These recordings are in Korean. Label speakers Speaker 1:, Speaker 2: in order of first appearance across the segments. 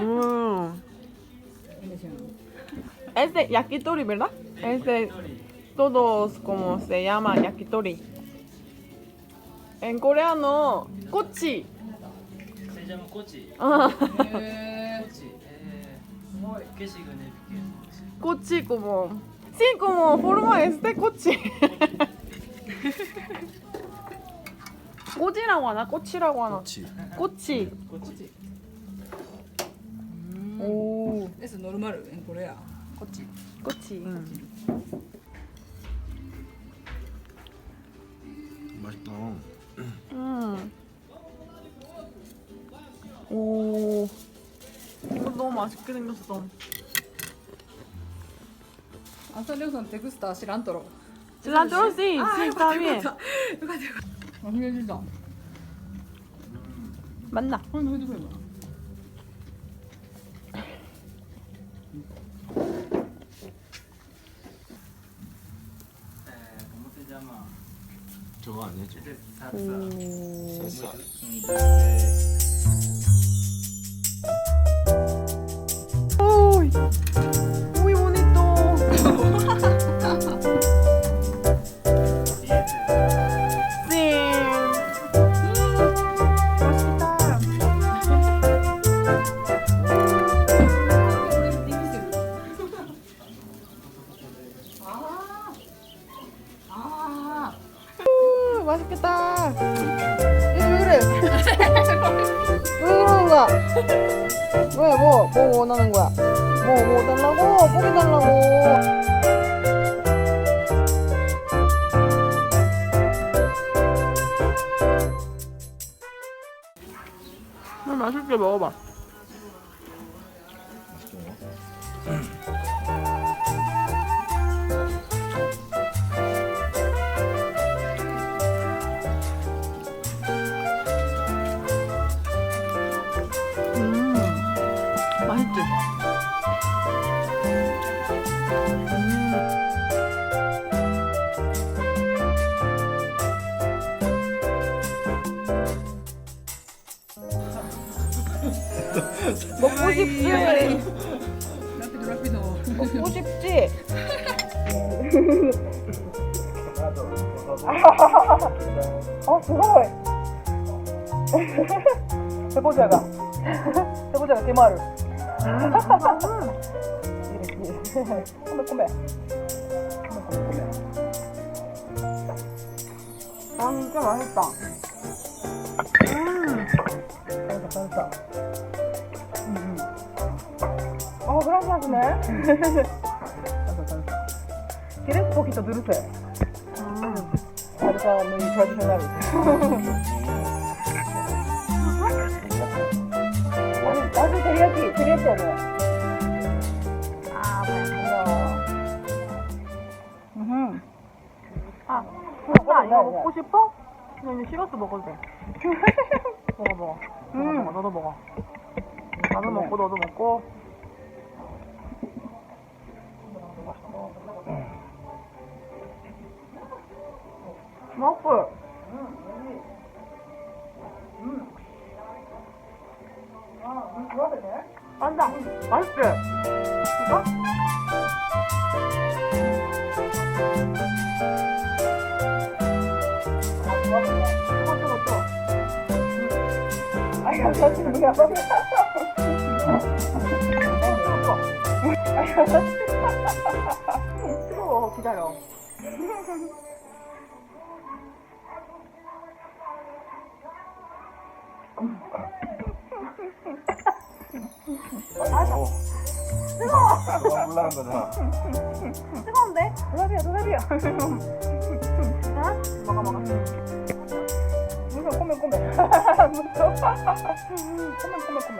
Speaker 1: Mm. Es de yakitori, ¿verdad? Es de todos como se llama yakitori. En coreano, kochi.
Speaker 2: Se llama Kochi.
Speaker 1: Ah,
Speaker 3: へ
Speaker 2: Kochi. Eh, ¿Qué significa?
Speaker 1: kochi como... Sí, como forma es de kochi. 꼬지라고 하나? 꼬치라고 하나?
Speaker 4: 그렇지.
Speaker 1: 꼬치.
Speaker 3: おお。 그래서 노르마르 엔 코레아. 꼬치.
Speaker 1: 꼬치. 응.
Speaker 4: 맛있다.
Speaker 1: 음. 오. 이거 너무 맛있게 생겼어.
Speaker 3: 안산역선 텍스타 시란토로. 실란트로 씨, 실타미. 아, 힘내준다.
Speaker 1: 맞나?
Speaker 2: 그럼 해주고
Speaker 4: 저거 아니야 지금?
Speaker 2: Este
Speaker 1: 맛있겠다. 이거 왜 그래? 왜 그러는 거야? 왜, 뭐, 뭐 원하는 거야? 뭐, 뭐 달라고? 고기 달라고. 음, 맛있게 먹어봐. 음, 먹고 싶지.
Speaker 3: 라피도 라피도.
Speaker 1: 먹고 싶지. 아, 그거. 해보자가. 해보자가 대마를. 콤매콤매. 꼬매 꼬매 꼬매. 아, 진짜 맛있다. ¿Quieres un poquito dulce? Salsa muy tradicional. 나도 teriyaki 아니야? 아, 맛있다. 음. 아, 오빠 이거 먹고 싶어? 나 이제 식어서 먹어도 돼. 먹어, 먹어. 음. 먹어, 너도 먹어. 나도 먹고, 너도 먹고. 맛있어. 맞아. 맛있지? 이거? 이거 좀 줘. 아니, 사실 네가 먹어. 뜨거워, 기다려.
Speaker 4: 뜨거워. 올라간 거잖아.
Speaker 1: 뜨거운데? 도라비야, 도라비야. 자, 먹어, 먹어. 무서워, 꼬매, 꼬매. 무서워. 꼬매, 꼬매, 꼬매.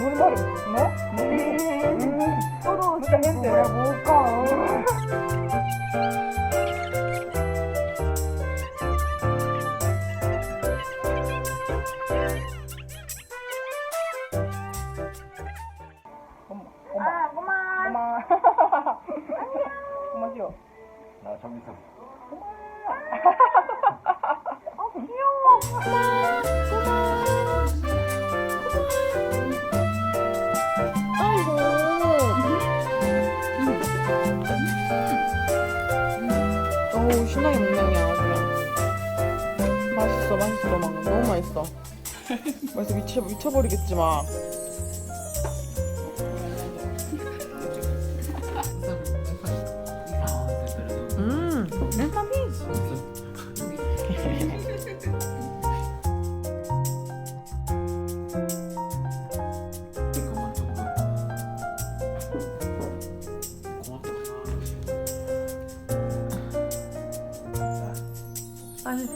Speaker 1: Muy malo, ¿no? 못 가. 엄마, 엄마, 아, 고마.
Speaker 5: 엄마. 안녕.
Speaker 6: 엄마 싫어. 나 저기 있어. 엄마. 어우 신나게 먹네요 아주 그냥. 맛있어 맛있어 막 너무 맛있어. 맛있어 미쳐 미쳐버리겠지 막. 但是